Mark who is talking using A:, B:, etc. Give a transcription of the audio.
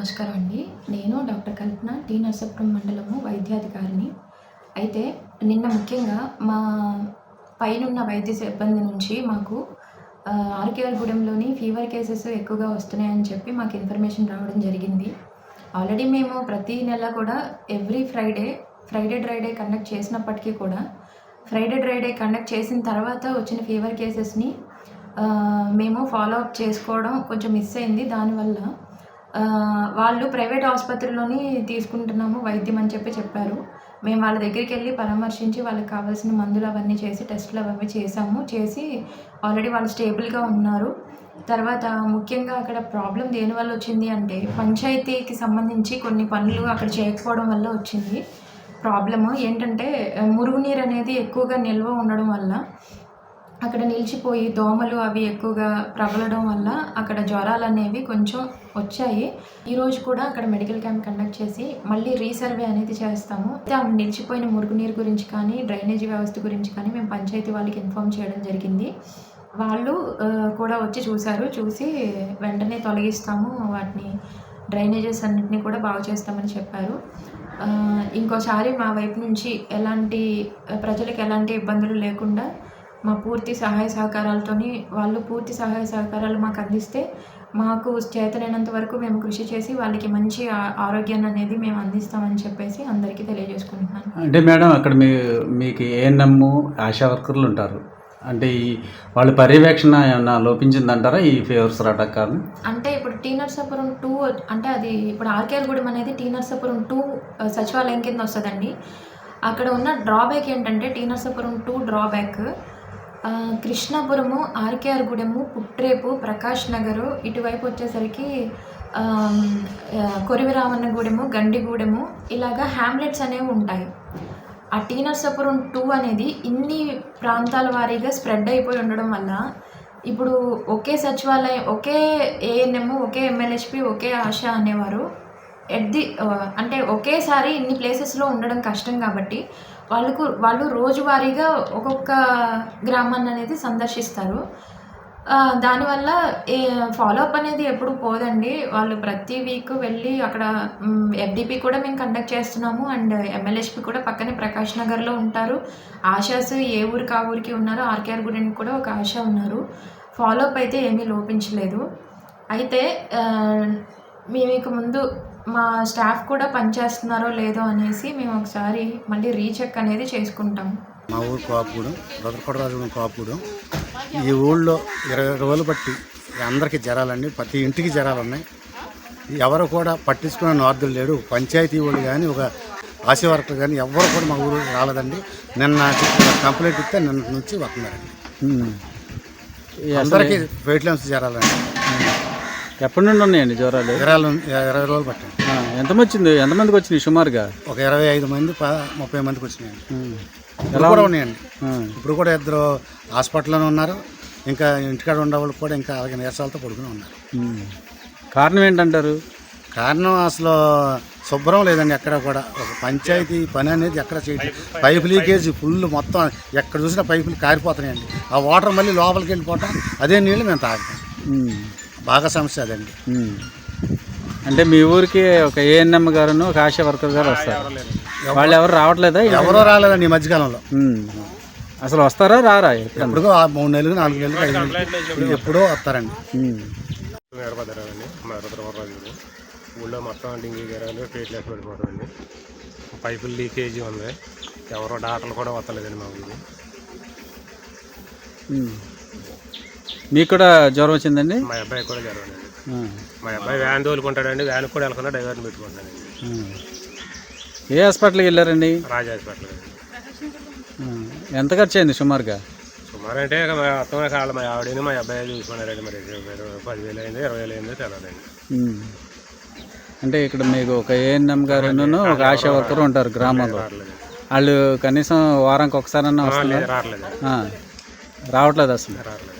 A: నమస్కారం అండి. నేను డాక్టర్ కల్పన టీ నరసాపురం మండలము వైద్యాధికారిని. అయితే నిన్న ముఖ్యంగా మా పైనున్న వైద్య సిబ్బంది నుంచి మాకు ఆర్కేఆర్ గూడెంలోని ఫీవర్ కేసెస్ ఎక్కువగా వస్తున్నాయని చెప్పి మాకు ఇన్ఫర్మేషన్ రావడం జరిగింది. ఆల్రెడీ మేము ప్రతి నెల కూడా every Friday Friday dry day conduct చేసినప్పటికీ కూడా ఫ్రైడే డ్రైడే కండక్ట్ చేసిన తర్వాత వచ్చిన ఫీవర్ కేసెస్ని మేము ఫాలో అప్ చేసుకోవడం కొంచెం మిస్ అయింది. దానివల్ల వాళ్ళు ప్రైవేట్ ఆసుపత్రిలోని తీసుకుంటున్నాము వైద్యం అని చెప్పి చెప్పారు. మేము వాళ్ళ దగ్గరికి వెళ్ళి పరామర్శించి వాళ్ళకి కావాల్సిన మందులు అవన్నీ చేసి టెస్టులు అవన్నీ చేసాము చేసి ఆల్రెడీ వాళ్ళు స్టేబుల్గా ఉన్నారు. తర్వాత ముఖ్యంగా అక్కడ ప్రాబ్లం దేనివల్ల వచ్చింది అంటే పంచాయతీకి సంబంధించి కొన్ని పనులు అక్కడ చేయకపోవడం వల్ల వచ్చింది. ప్రాబ్లము ఏంటంటే మురుగునీరు అనేది ఎక్కువగా నిల్వ ఉండడం వల్ల అక్కడ నిలిచిపోయి దోమలు అవి ఎక్కువగా ప్రబలడం వల్ల అక్కడ జ్వరాలు అనేవి కొంచెం వచ్చాయి. ఈరోజు కూడా అక్కడ మెడికల్ క్యాంప్ కండక్ట్ చేసి మళ్ళీ రీసర్వే అనేది చేస్తాము. అయితే నిలిచిపోయిన మురుగునీరు గురించి కానీ డ్రైనేజీ వ్యవస్థ గురించి కానీ మేము పంచాయతీ వాళ్ళకి ఇన్ఫామ్ చేయడం జరిగింది. వాళ్ళు కూడా వచ్చి చూశారు. చూసి వెంటనే తొలగిస్తాము. వాటిని డ్రైనేజెస్ అన్నింటినీ కూడా బాగు చేస్తామని చెప్పారు. ఇంకోసారి మా వైపు నుంచి ఎలాంటి ప్రజలకు ఎలాంటి ఇబ్బందులు లేకుండా మా పూర్తి సహాయ సహకారాలతోని వాళ్ళు పూర్తి సహాయ సహకారాలు మాకు అందిస్తే మాకు చేతనైనంత వరకు మేము కృషి చేసి వాళ్ళకి మంచి ఆరోగ్యాన్ని అనేది మేము అందిస్తామని చెప్పేసి అందరికీ తెలియజేసుకుంటున్నాను.
B: అంటే మేడం అక్కడ మీ మీకు ఏఎన్ఎం ఆశా వర్కర్లు ఉంటారు. అంటే ఈ వాళ్ళ పర్యవేక్షణ ఏమన్నా లోపించిందంటారా ఈ ఫీవర్స్ రావడానికి కారణం
A: అంటే ఇప్పుడు టీ నర్సాపురం టూ అంటే అది ఇప్పుడు ఆర్కేఆర్ గూడెం అనేది టీ నర్సాపురం టూ సచివాలయం కింద వస్తుందండి. అక్కడ ఉన్న డ్రాబ్యాక్ ఏంటంటే T Narsapuram to drawback. Krishnapuram RKR Gudem Putrepu Prakash Nagar ఇటువైపు వచ్చేసరికి కొరివిరామన్నగూడెము గూడెము గండిగూడెము ఇలాగా హ్యామ్లెట్స్ అనేవి ఉంటాయి. ఆ టీ నర్సాపురం టూ అనేది ఇన్ని ప్రాంతాల వారీగా స్ప్రెడ్ అయిపోయి ఉండడం వల్ల ఇప్పుడు ఒకే సచివాలయం ఒకే ఏఎన్ఎం ఒకే ఎంఎల్హెచ్పి ఒకే ఆశ అనేవారు ఎట్ ది uh, అంటే ఒకేసారి ఇన్ని ప్లేసెస్లో ఉండడం కష్టం కాబట్టి వాళ్ళకు వాళ్ళు రోజువారీగా ఒక్కొక్క గ్రామాన్ని అనేది సందర్శిస్తారు. దానివల్ల ఏ ఫాలో అప్ అనేది ఎప్పుడు పోదండి. వాళ్ళు ప్రతి వీక్ వెళ్ళి అక్కడ ఎఫ్డిపి కూడా మేము కండక్ట్ చేస్తున్నాము అండ్ ఎమ్మెల్యేస్పి కూడా పక్కనే ప్రకాష్ నగర్లో ఉంటారు. ఆశాస్ ఏ ఊరికి ఆ ఊరికి ఉన్నారో ఆర్కేఆర్ గుడికి కూడా ఒక ఆశ ఉన్నారు. ఫాలో అప్ అయితే ఏమీ లోపించలేదు. అయితే మేము ఇక ముందు మా స్టాఫ్ కూడా పనిచేస్తున్నారో లేదో అనేసి మేము ఒకసారి మళ్ళీ రీచెక్ అనేది చేసుకుంటాం.
C: మా ఊరు కోపగూడెం రుద్రకొడరాజు కోపగూడెం. ఈ ఊళ్ళో ఇరవై రోజులు బట్టి అందరికీ జరాలండి ప్రతి ఇంటికి జరాలు ఉన్నాయి ఎవరు కూడా పట్టించుకునే నార్దులు లేడు పంచాయతీ వాళ్ళు కానీ ఒక ఆశా వర్కర్ కానీ ఎవరు కూడా మా ఊరు రాలేదండి. నిన్న కంప్లైంట్ ఇస్తే నిన్న నుంచి వస్తున్నారండి. అందరికీ వెయిట్లెన్స్ జరాలండి.
B: ఎప్పటి నుండి ఉన్నాయండి జ్వరాలు?
C: జరాలు ఇరవై రోజులు పట్టింది
B: ఎంతమంది వచ్చింది? ఎంతమందికి వచ్చినాయి సుమారుగా?
C: ఒక ఇరవై ఐదు మంది ముప్పై మందికి వచ్చినాయండి. ఇప్పుడు కూడా ఉన్నాయండి. ఇప్పుడు కూడా ఇద్దరు హాస్పిటల్లోనే ఉన్నారు. ఇంకా ఇంటికాడ ఉండే వాళ్ళు కూడా ఇంకా అలాగే నీరసాలతో పడుకుని ఉన్నారు.
B: కారణం ఏంటంటారు?
C: కారణం అసలు శుభ్రం లేదండి ఎక్కడ కూడా. ఒక పంచాయతీ పని అనేది ఎక్కడ చేయట్లేదు. పైపు లీకేజ్ ఫుల్ మొత్తం ఎక్కడ చూసినా పైపులు కారిపోతున్నాయండి. ఆ వాటర్ మళ్ళీ లోపలికి వెళ్ళిపోవటం అదే నీళ్ళు మేము తాగుతాం. బాగా సమస్య అదండి.
B: ఉమ్. అంటే మీ ఊరికి ఒక ఏఎన్ఎం గారును ఒక ఆశా వర్కర్ గారు వస్తారు. వాళ్ళు ఎవరు రావట్లేదా
C: ఎవరో రాలేదండి ఈ మధ్యకాలంలో.
B: ఉమ్. అసలు వస్తారా రారా? ఎప్పుడన్నా?
C: ఎప్పుడుగో ఆ మూడు నెలలు నాలుగు నెలలు ఐదు నెలలు ఎప్పుడో వస్తారండి.
B: ఉమ్.
D: వీరభద్రరావు మా రుద్రవరరాజు గారు. ఊళ్ళో మొత్తం డింగి గేరాలు ప్లేట్లెస్ పడిపోతుందండి పైపులు లీకేజీ ఉంది. ఎవరో డాక్టర్లు కూడా వస్తలేదండి మా ఊరు
B: ఉమ్. మీకు కూడా జ్వరం వచ్చిందండి?
D: మా అబ్బాయి కూడా జరగదండి
B: ఆ.
D: మా అబ్బాయి వ్యాన్ తోలుకుంటాడండి వ్యాన్ కూడా వెళ్ళకుండా డ్రైవర్ని పెట్టుకుంటానండి.
B: ఏ హాస్పిటల్కి వెళ్ళారండి?
D: రాజా హాస్పిటల్.
B: ఎంత ఖర్చు అయింది సుమారుగా?
D: సుమారు అంటే ఇక మా కావాలి మా ఆవిడని మా అబ్బాయి చూసుకున్నారండి మరి. పదివేలు అయింది ఇరవై వేలు అయిందో తెలియదండి
B: ఉమ్. అంటే ఇక్కడ మీకు ఒక ఏఎన్ఎం గారును ఒక ఆశా వర్కర్ ఉంటారు గ్రామంలో. వాళ్ళు కనీసం వారానికి ఒకసారన్నా వస్తున్నారు. రావట్లేదు అసలు.
D: రావట్లేదు.